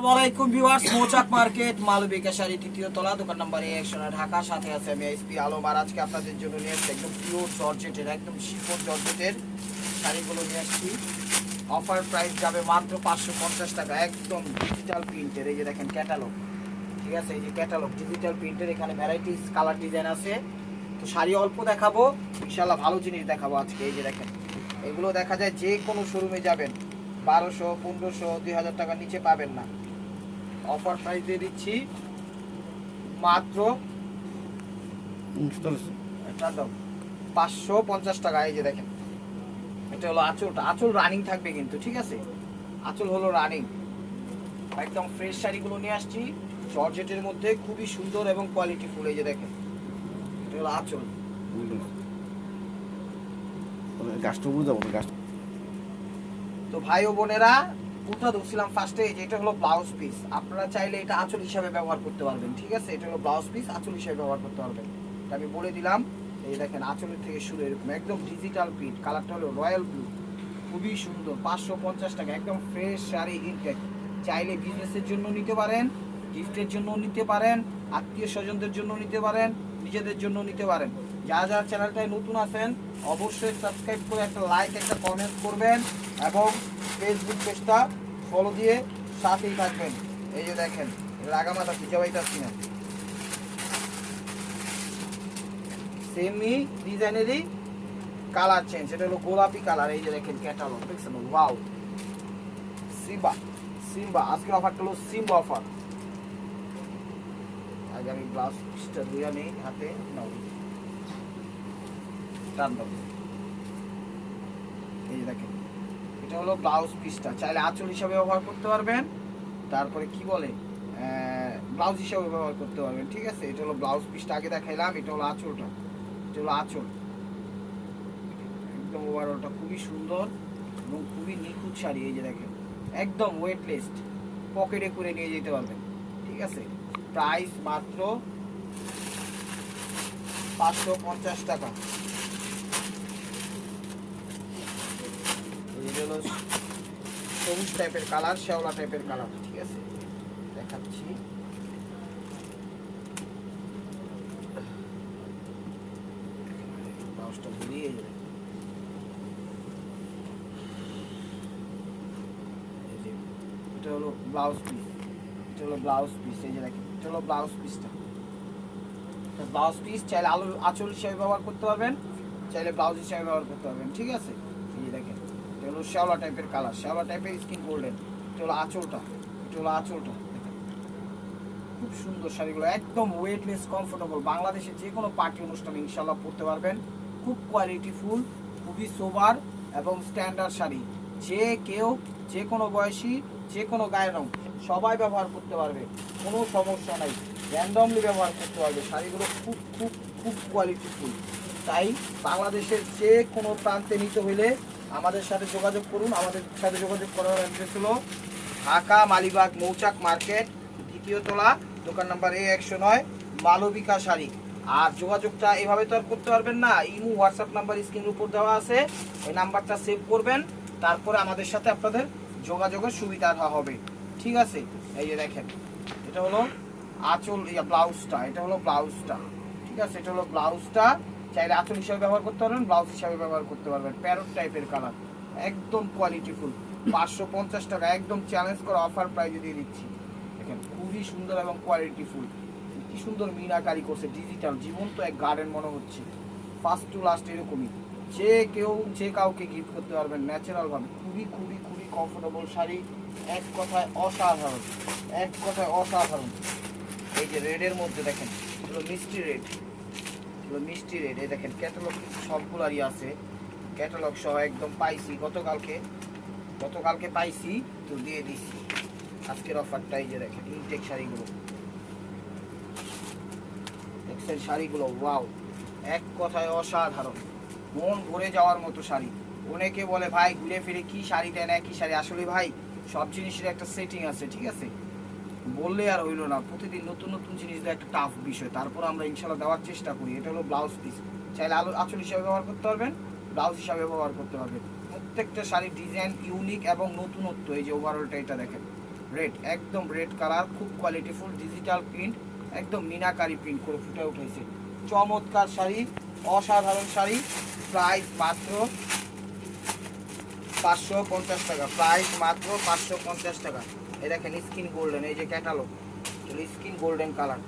আসসালামাইকুম viewers, Mouchak market Malavika sari তলা, দোকান নাম্বার একশো ঢাকা, সাথে আছে আমি এসপি আপনাদের জন্য নিয়ে এসেছি একদম পিওর জর্জেটের, একদম শাড়িগুলো নিয়ে আসছি। অফার প্রাইস যাবে মাত্র পাঁচশো পঞ্চাশ টাকা, একদম ডিজিটাল প্রিন্টের এই যে দেখেন ক্যাটালগ ঠিক আছে, এই যে ক্যাটালগ ডিজিটাল প্রিন্টের এখানে ভ্যারাইটিস কালার ডিজাইন আছে। তো শাড়ি অল্প দেখাবো ইনশাল্লাহ ভালো জিনিস দেখাবো আজকে, এই যে দেখেন। এগুলো দেখা যায় যে কোনো শোরুমে যাবেন, বারোশো, পনেরোশো, দুই হাজার টাকার নিচে পাবেন না। অফার প্রাইস দিয়ে দিচ্ছি। মাত্র পাঁচশো পঞ্চাশ টাকা এই যে দেখেন। এটা হলো আঁচলটা আঁচল রানিং থাকবে কিন্তু ঠিক আছে? আঁচল হলো রানিং একদম ফ্রেশ শাড়িগুলো নিয়ে আসছি। জর্জেটের মধ্যে খুবই সুন্দর এবং কোয়ালিটি ফুল এই যে দেখেন। এটা হলো আঁচল। গাছটা বুঝাবো গাছ তো ভাই ও বোনেরা পুরোটা ধরছিলাম ফার্স্টে যে এটা হলো ব্লাউজ পিস আপনারা চাইলে এটা আঁচল হিসাবে ব্যবহার করতে পারবেন, ঠিক আছে? এটা হলো ব্লাউজ পিস আঁচল হিসাবে ব্যবহার করতে পারবেন। এটা আমি বলে দিলাম, এই দেখেন আঁচলের থেকে শুরু এরকম, একদম ডিজিটাল প্রিন্ট কালারটা হলো রয়্যাল ব্লু খুবই সুন্দর, পাঁচশো পঞ্চাশ টাকা, একদম ফ্রেশ শাড়ি ইনটেক চাইলে বিজনেসের জন্য নিতে পারেন গিফটের জন্য নিতে পারেন, আত্মীয় স্বজনদের জন্য নিতে পারেন, নিজেদের জন্য নিতে পারেন। যারা যারা চ্যানেলটায় নতুন আছেন, অবশ্যই সাবস্ক্রাইব করে একটা লাইক একটা কমেন্ট করবেন এবং ফেসবুক পেজটা ফলো দিয়ে সাথেই থাকবেন। এই যে দেখেন, রাগামাতা পিজাবাইতাছি না। সেমি ডিজাইনেরই কালার চেঞ্জ এটা হলো গোলাপি কালার এই যে দেখেন ক্যাটালগ দেখছেন? ওয়াও সিম্বা সিম্বা আজকের অফারটা হলো সিম্বা অফার আগে আমি ব্লাউজ পিসটা ধুয়ে নেই হাতে, নাও। এটা হলো ব্লাউজ চাইলে আঁচল হিসাবে ব্যবহার করতে পারবেন, তারপরে কি বলে ব্লাউজ হিসাবে ব্যবহার করতে পারবেন, ঠিক আছে? এটা হলো ব্লাউজ পিসটা আগে দেখাইলাম, এটা হলো আঁচলটা। এটা হলো আঁচল। একদম ওভারঅলটা খুবই সুন্দর এবং খুবই নিখুঁত শাড়ি, এই যে দেখেন। একদম ওয়েটলেস্ট পকেটে করে নিয়ে যেতে পারবেন, ঠিক আছে? প্রাইস মাত্র পাঁচশো পঞ্চাশ টাকা। সবুজ টাইপের কালার শ্যাওলা টাইপের কালার ঠিক আছে? দেখাচ্ছি। এটা হলো ব্লাউজ পিস এটা হলো ব্লাউজ পিস ব্লাউজ পিসটা ব্লাউজ পিস চাইলে আলু, আঁচল হিসাবে ব্যবহার করতে পারবেন, চাইলে ব্লাউজ হিসাবে ব্যবহার করতে পারবেন, ঠিক আছে? হলো শ্যাওলা টাইপের কালার শ্যাওলা টাইপের স্কিন গোল্ডেন এটা হলো আঁচলটা, এটা হলো আঁচলটা। খুব সুন্দর শাড়িগুলো, একদম ওয়েটলেস কমফোর্টেবল বাংলাদেশে যে কোনো পার্টি অনুষ্ঠানে ইনশাল্লাহ পরতে পারবেন। খুব কোয়ালিটিফুল খুবই সোবার এবং স্ট্যান্ডার্ড শাড়ি। যে কেউ, যে কোনো বয়সী, যে কোনো গায়ের রং, সবাই ব্যবহার করতে পারবে। কোনো সমস্যা নাই। র্যান্ডমলি ব্যবহার করতে পারবে। শাড়িগুলো খুব খুব খুব কোয়ালিটিফুল তাই বাংলাদেশের যে কোনো প্রান্তে নিতে হইলে আমাদের সাথে যোগাযোগ করুন। আমাদের সাথে যোগাযোগ করার অ্যাড্রেস হলো ঢাকা, মালিবাগ, মৌচাক মার্কেট, দ্বিতীয় তলা, দোকান নাম্বার এ একশো নয়, মালবিকা শাড়ি। আর যোগাযোগটা এভাবে তো আর করতে পারবেন না। ইমু, হোয়াটসঅ্যাপ নাম্বার স্ক্রিনের উপর দেওয়া আছে। ওই নাম্বারটা সেভ করবেন। তারপরে আমাদের সাথে আপনাদের যোগাযোগের সুবিধা হবে। ঠিক আছে? এই যে দেখেন, এটা হলো আঁচল ব্লাউজটা, এটা হলো ব্লাউজটা। ঠিক আছে? এটা হলো ব্লাউজটা। চাইলে আঁচল হিসাবে ব্যবহার করতে পারবেন ব্লাউজ হিসাবে ব্যবহার করতে পারবেন প্যারট টাইপের কালার একদম কোয়ালিটি ফুল পাঁচশো পঞ্চাশ টাকা, একদম চ্যালেঞ্জ করে অফার প্রাইজে দিয়ে দিচ্ছি। দেখেন, খুবই সুন্দর এবং কোয়ালিটি ফুল কি সুন্দর মিনাকারি করছে ডিজিটাল জীবন্ত এক গার্ডেন মনে হচ্ছে। ফার্স্ট টু লাস্ট এরকমই। যে কেউ, যে কাউকে গিফট করতে পারবেন ন্যাচারাল ভাবে। খুবই খুবই খুবই কমফোর্টেবল শাড়ি, এক কথায় অসাধারণ। এক কথায় অসাধারণ। এই যে রেডের মধ্যে দেখেন, এগুলো মিষ্টি রেড এগুলো মিষ্টি রেড এই দেখেন ক্যাটালগ সবগুলারই আছে। ক্যাটালগ সহ একদম পাইছি। গতকালকে গতকালকে পাইছি, তো দিয়ে দিছি। আজকের অফারটা এই যে দেখেন ইনটেক শাড়িগুলো। দেখছেন শাড়িগুলো? ওয়াও এক কথায় অসাধারণ। মন ভরে যাওয়ার মতো শাড়ি। অনেকে বলে, ভাই, ঘুরে ফিরে কি শাড়ি দেন? একই শাড়ি? আসলে ভাই, সব জিনিসের একটা সেটিং আছে, ঠিক আছে? বললে আর হইল না। প্রতিদিন নতুন নতুন জিনিস দেওয়া একটা টাফ বিষয়। তারপর আমরা ইনশাল্লাহ দেওয়ার চেষ্টা করি। এটা হলো ব্লাউজ পিস চাইলে আলো আঁচল হিসাবে ব্যবহার করতে পারবেন ব্লাউজ হিসাবে ব্যবহার করতে পারবেন। প্রত্যেকটা শাড়ির ডিজাইন ইউনিক এবং নতুনত্ব। এই যে ওভারঅলটা এটা দেখেন। রেড একদম রেড কালার খুব কোয়ালিটিফুল ডিজিটাল প্রিন্ট একদম মিনাকারি প্রিন্ট করে ফুটে উঠেছে। চমৎকার শাড়ি, অসাধারণ শাড়ি। প্রাইস মাত্র পাঁচশো পঞ্চাশ টাকা। প্রাইস মাত্র পাঁচশো পঞ্চাশ টাকা। এই দেখেন স্কিন গোল্ডেন এই যে catalogue skin golden colour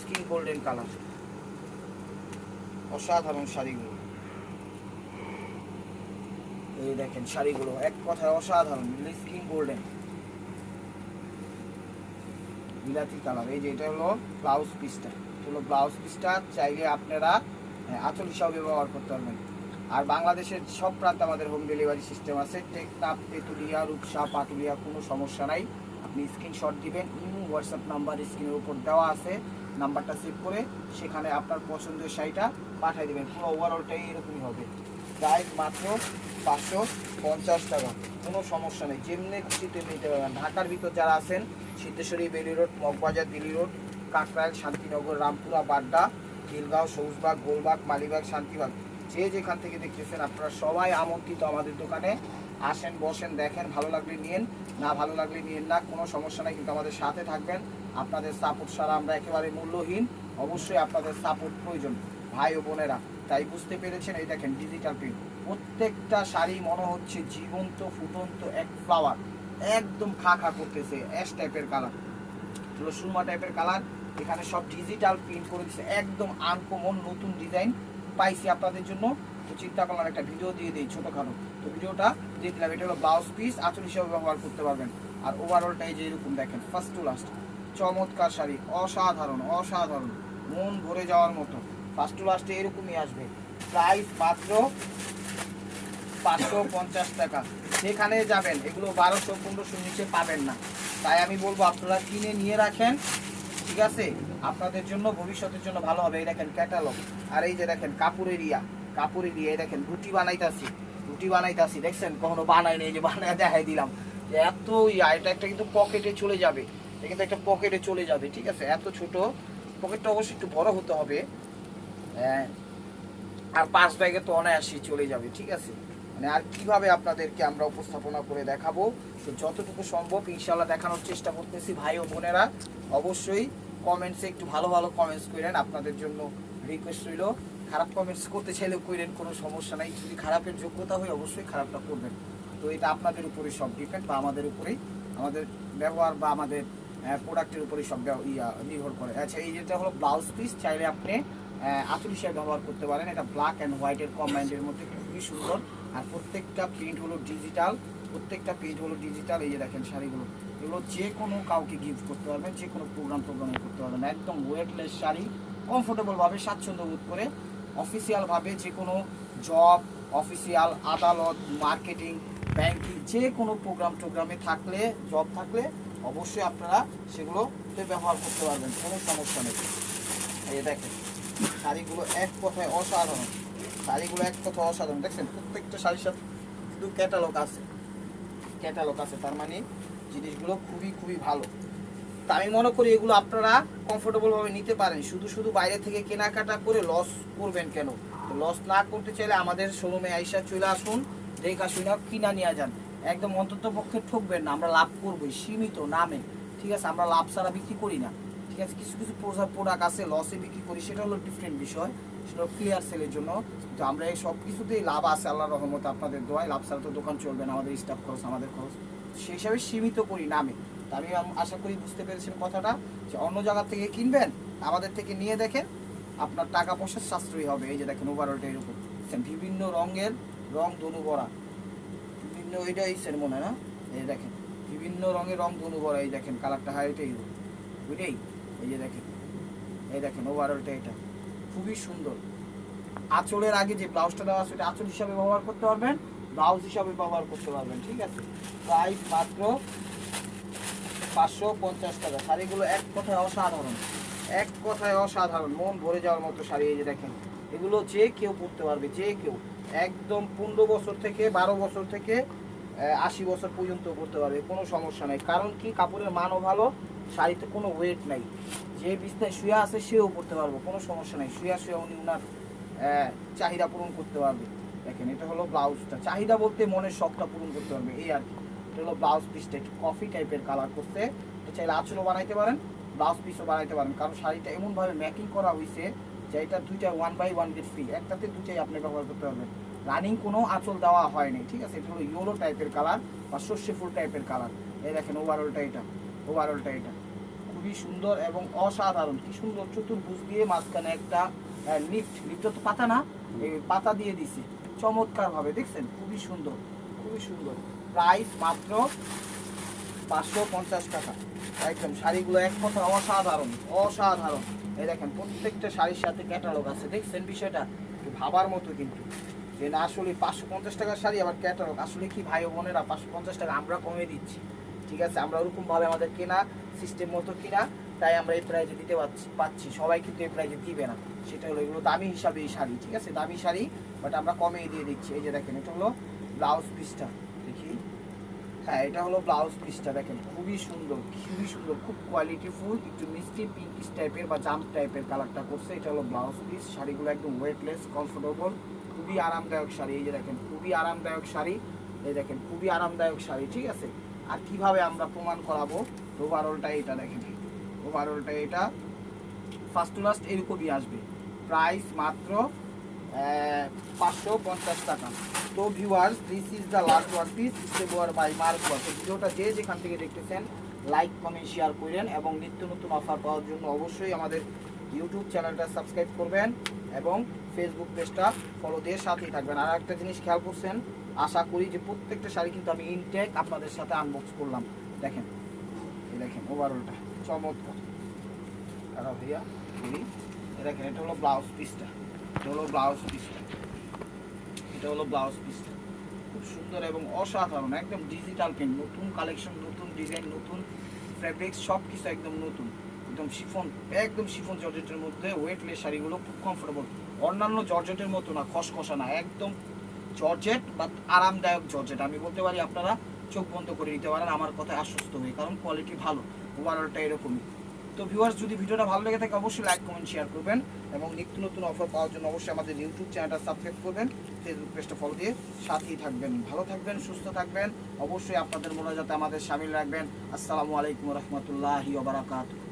skin golden colour অসাধারণ শাড়িগুলো। এই দেখেন শাড়িগুলো এক কথায় অসাধারণ স্কিন গোল্ডেন বিলাতি কালার এই যে এটা হলো ব্লাউজ পিসটা হলো ব্লাউজ পিসটা চাইলে আপনারা হ্যাঁ, আঁচল হিসাবে ব্যবহার করতে পারবেন। আর বাংলাদেশের সব প্রান্তে আমাদের হোম ডেলিভারি সিস্টেম আছে। টেকনাপ তেঁতুলিয়া, রূপসা, পাটুলিয়া, কোনো সমস্যা নাই। আপনি স্ক্রিনশট দিবেন, ইমো হোয়াটসঅ্যাপ নাম্বার স্ক্রিনের উপর দেওয়া আছে। নাম্বারটা সেভ করে সেখানে আপনার পছন্দের শাড়িটা পাঠিয়ে দেবেন। পুরো ওভারঅলটাই এরকমই হবে। প্রাইস মাত্র পাঁচশো পঞ্চাশ টাকা। কোনো সমস্যা নেই। যেমনি খুশি তেমনি নিতে পারবেন। ঢাকার ভিতর যারা আছেন, Siddheshwari Bailey road, Moghbazar, Delhi road Kakrail Shantinagar, Rampura, Badda Khilgaon Sabujbagh, Golbagh, Malibagh, Shantibagh. যে যেখান থেকে দেখতেছেন, আপনারা সবাই আমন্ত্রিত আমাদের দোকানে। আসেন, বসেন, দেখেন, ভালো লাগলে নিয়েন, না ভালো লাগলে নিয়েন না, কোনো সমস্যা নাই, কিন্তু আমাদের সাথে থাকবেন। আপনাদের সাপোর্ট ছাড়া আমরা একেবারে মূল্যহীন। অবশ্যই আপনাদের সাপোর্ট প্রয়োজন, ভাই ও বোনেরা। তাই বুঝতে পেরেছেন, এই দেখেন ডিজিটাল প্রিন্ট প্রত্যেকটা শাড়ি মনে হচ্ছে জীবন্ত, ফুটন্ত, এক ফ্লাওয়ার একদম খা খা করতেছে অ্যাশ টাইপের কালার সুরমা টাইপের কালার এখানে সব ডিজিটাল প্রিন্ট করে দিচ্ছে একদম আনকমন নতুন ডিজাইন পাইছি আপনাদের জন্য, তো চিন্তা করলাম একটা ভিডিও দিয়ে দিই ছোটোখাটো। তো ভিডিওটা দিয়ে দিলাম, এটা হলো ব্লাউজ পিস আঁচল হিসেবে ব্যবহার করতে পারবেন। আর ওভারঅলটা এই যে এরকম দেখেন ফার্স্ট টু লাস্ট চমৎকার শাড়ি, অসাধারণ অসাধারণ। মন ভরে যাওয়ার মতো। ফার্স্ট টু লাস্টে এরকমই আসবে। প্রাইস মাত্র পাঁচশো পঞ্চাশ টাকা। যেখানে যাবেন, এগুলো বারোশো পনেরোশো নিচে পাবেন না। তাই আমি বলব, আপনারা কিনে নিয়ে রাখেন। ঠিক আছে? আপনাদের জন্য ভবিষ্যতের জন্য ভালো হবে। এই দেখেন ক্যাটালগ আর এই যে দেখেন কাপড়ের ইয়া কাপড়ের ইয়া এই দেখেন রুটি বানাইতাছি। রুটি বানাইতাছি, দেখছেন? কখনো বানাই নেই যে বানায় দেখাই দিলাম। যে এত ইয়া, এটা একটা কিন্তু পকেটে চলে যাবে। এটা কিন্তু একটা পকেটে চলে যাবে, ঠিক আছে? এত ছোট। পকেটটা অবশ্যই একটু বড় হতে হবে। হ্যাঁ। আর পাঁচ ব্যাগে তো অনায়াসই চলে যাবে, ঠিক আছে? মানে আর কীভাবে আপনাদেরকে আমরা উপস্থাপনা করে দেখাবো? তো যতটুকু সম্ভব ইনশাল্লাহ দেখানোর চেষ্টা করতেছি ভাই ও বোনেরা। অবশ্যই কমেন্টসে একটু ভালো ভালো কমেন্টস করেন, আপনাদের জন্য রিকোয়েস্ট রইল। খারাপ কমেন্টস করতে চাইলেও করেন, কোনো সমস্যা নাই। যদি খারাপের যোগ্যতা হয় অবশ্যই খারাপটা করবেন। তো এটা আপনাদের উপরে সব ডিপেন্ড বা আমাদের উপরেই। আমাদের ব্যবহার বা আমাদের প্রোডাক্টের উপরেই সব ইয়া, নির্ভর করে। আচ্ছা এই যেটা হলো ব্লাউজ পিস চাইলে আপনি আতুল হিসেবে ব্যবহার করতে পারেন। এটা ব্ল্যাক অ্যান্ড হোয়াইটের কম্বাইন্ডের মধ্যে খুবই সুন্দর। আর প্রত্যেকটা প্রিন্ট হলো ডিজিটাল প্রত্যেকটা প্রিন্ট হলো ডিজিটাল এই যে দেখেন শাড়িগুলো। এগুলো যে কোনো কাউকে গিফট করতে পারবেন যে কোনো প্রোগ্রাম প্রোগ্রামে করতে পারবেন। একদম ওয়েটলেস শাড়ি কমফোর্টেবলভাবে স্বাচ্ছন্দ্য বোধ করে অফিসিয়ালভাবে যে কোনো জব অফিসিয়াল আদালত মার্কেটিং ব্যাংকিং যে কোনো প্রোগ্রাম টোগ্রামে থাকলে জব থাকলে অবশ্যই আপনারা সেগুলো ব্যবহার করতে পারবেন, কোনো সমস্যা নেই। এই দেখেন, শাড়িগুলো এক কথায় অসাধারণ। শাড়িগুলো এক কথায় অসাধারণ। দেখছেন, প্রত্যেকটা শাড়ির সাথে শুধু ক্যাটালগ আছে। ক্যাটালগ আছে, তার মানে জিনিসগুলো খুবই খুবই ভালো। তা আমি মনে করি এগুলো আপনারা কমফোর্টেবল ভাবে নিতে পারেন। শুধু শুধু বাইরে থেকে কেনাকাটা করে লস করবেন কেন? লস না করতে চাইলে আমাদের শোরুমে আইসা চলে আসুন, দেখা শুনে কিনা নিয়ে যান। একদম অন্তত পক্ষে ঠকবেন না, আমরা লাভ করবোই, সীমিত নামে। ঠিক আছে, আমরা লাভ ছাড়া বিক্রি করি না। ঠিক আছে, কিছু কিছু প্রোডাক্ট আছে লসে বিক্রি করি, সেটা হলো ডিফারেন্ট বিষয়। সেটা ক্লিয়ার সেলের জন্য। তো আমরা এই সব কিছুতেই লাভ আছে আল্লাহ রহমত আপনাদের দোয়ায়। লাভ ছাড়া তো দোকান চলবে না, আমাদের স্টাফ খরচ, আমাদের খরচ। সেই হিসাবে সীমিত করি নামে। আমি আশা করি বুঝতে পেরেছেন কথাটা, যে অন্য জায়গা থেকে কিনবেন, আমাদের থেকে নিয়ে দেখেন, আপনার টাকা পয়সা সাশ্রয়ী হবে। এই যে দেখেন ওভারঅলটা এরকম। বিভিন্ন রঙের রং ধনু ভরা। বিভিন্ন ওইটা এই সের মনে না? এই দেখেন, বিভিন্ন রঙের রং ধনু ভরা, এই দেখেন কালারটা এটাই ওইটাই এই যে দেখেন, এই দেখেন ওভারঅলটা এটা। খুবই সুন্দর। আঁচলের আগে যে ব্লাউজটা দেওয়া সেটা আঁচল হিসাবে ব্যবহার করতে পারবেন ব্লাউজ হিসাবে ব্যবহার করতে পারবেন, ঠিক আছে? প্রাইস মাত্র পাঁচশো পঞ্চাশ টাকা। শাড়িগুলো এক কথায় অসাধারণ। এক কথায় অসাধারণ। মন ভরে যাওয়ার মতো শাড়ি এই যে দেখেন। এগুলো যে কেউ পরতে পারবে, যে কেউ। একদম পনেরো বছর থেকে বারো বছর থেকে আশি বছর পর্যন্ত পরতে পারবে, কোনো সমস্যা নেই। কারণ কি? কাপড়ের মানও ভালো শাড়িতে কোনো ওয়েট নাই। যে বিছনায় শুয়ে আছে সেও পরতে পারব কোনো সমস্যা নাই। শুয়ে শুয়ে উনি আহ, চাহিদা পূরণ করতে পারবে। দেখেন এটা হলো ব্লাউজটা। চাহিদা বলতে মনের শখটা পূরণ করতে পারবে এই আর এটা হলো ব্লাউজ পিসটা একটু কফি টাইপের কালার করতে। এটা চাইলে আঁচলও বানাইতে পারেন ব্লাউজ পিসও বানাইতে পারেন। কারণ শাড়িটা এমনভাবে ম্যাকিং করা হয়েছে যে এটা দুইটা one by one get free একটাতে দুইটাই আপনি ব্যবহার করতে পারবেন। রানিং কোনো আঁচল দেওয়া হয়নি ঠিক আছে? এটা হলো ইয়েলো টাইপের কালার বা সর্ষে ফুল টাইপের কালার এই দেখেন ওভারঅলটা এটা। ওভারঅলটা এটা। খুবই সুন্দর এবং অসাধারণ। কি সুন্দর চতুর্ভুজ দিয়ে মাঝখানে একটা লিফট লিফটটা তো পাতা না পাতা দিয়ে দিছে। চমৎকার ভাবে দেখছেন? খুবই সুন্দর খুবই সুন্দর। প্রাইস মাত্র পাঁচশো পঞ্চাশ টাকা। একদম শাড়িগুলো এক কথা অসাধারণ অসাধারণ। এই দেখেন, প্রত্যেকটা শাড়ির সাথে ক্যাটালগ আছে। দেখছেন বিষয়টা? ভাবার মতো কিন্তু। যে না, আসলে পাঁচশো পঞ্চাশ টাকার শাড়ি, আবার ক্যাটালগ আসলে কি ভাই বোনেরা পাঁচশো পঞ্চাশ টাকা আমরা কমে দিচ্ছি? ঠিক আছে? আমরা ওরকম ভাবে আমাদের কেনা সিস্টেম মতো কিনা, তাই আমরা এই প্রাইজে দিতে পারছি পাচ্ছি। সবাই কিন্তু এই প্রাইজে দিবে না। সেটা হলো এগুলো দামি হিসাবে এই শাড়ি, ঠিক আছে? দামি শাড়ি বাট আমরা কমেই দিয়ে দিচ্ছি। এই যে দেখেন, এটা হলো ব্লাউজ পিসটা দেখি। হ্যাঁ এটা হলো ব্লাউজ পিসটা দেখেন। খুবই সুন্দর খুবই সুন্দর, খুব কোয়ালিটিফুল একটু মিষ্টি পিঙ্কিশ টাইপের বা জাম্প টাইপের কালারটা করছে। এটা হলো ব্লাউজ পিস শাড়িগুলো একদম ওয়েটলেস কমফোর্টেবল খুবই আরামদায়ক শাড়ি। এই যে দেখেন, খুবই আরামদায়ক শাড়ি। এই দেখেন, খুবই আরামদায়ক শাড়ি, ঠিক আছে? আর কীভাবে আমরা প্রমাণ করাবো? ওভারঅলটা এটা দেখেন ওভারঅলটা এটা ফার্স্ট টু লাস্ট এরকমই আসবে। প্রাইস মাত্র পাঁচশো পঞ্চাশ টাকা। তো viewers this is the last one piece স্টেবোয়ার by mark তো ভিডিওটা যে যেখান থেকে দেখতেছেন লাইক কমেন্ট শেয়ার করেন এবং নিত্য নতুন অফার পাওয়ার জন্য অবশ্যই আমাদের ইউটিউব চ্যানেলটা সাবস্ক্রাইব করবেন এবং ফেসবুক পেজটা ফলো দিয়ে সাথেই থাকবেন। আর একটা জিনিস খেয়াল করছেন আশা করি যে প্রত্যেকটা শাড়ি কিন্তু আমি ইনটেক আপনাদের সাথে আনবক্স করলাম। দেখেন, এই দেখেন ওভারঅলটা চমৎকার। দাঁড়া ভাইয়া এই দেখেন, এটা হলো ব্লাউজ পিসটা এটা হলো ব্লাউজ পিসটা এটা হলো ব্লাউজ পিসটা খুব সুন্দর এবং অসাধারণ, একদম ডিজিটাল পেন নতুন কালেকশন নতুন ডিজাইন নতুন ফ্যাব্রিক্স সব কিছু একদম নতুন। একদম শিফন একদম শিফন জর্জেটের মধ্যে ওয়েটলেস শাড়িগুলো খুব কমফোর্টেবল অন্যান্য জর্জেটের মতো না, খসখসা না, একদম জর্জেট বা আরামদায়ক জর্জেট। আমি বলতে পারি আপনারা চোখ বন্ধ করে নিতে পারেন, আমার কথায় আশ্বস্ত হয়ে, কারণ কোয়ালিটি ভালো ওভারঅলটা এরকমই। তো ভিউয়ার্স যদি ভিডিওটা ভালো লেগে থাকে, অবশ্যই লাইক কমেন্ট শেয়ার করবেন এবং নিত্য নতুন অফার পাওয়ার জন্য অবশ্যই আমাদের ইউটিউব চ্যানেলটা সাবস্ক্রাইব করবেন ফেসবুক পেজটা ফলো দিয়ে সাথেই থাকবেন। ভালো থাকবেন, সুস্থ থাকবেন, অবশ্যই আপনাদের মনে যাতে আমাদের সামিল রাখবেন। আসসালামু আলাইকুম রহমতুল্লাহি ওবরাকাতুহ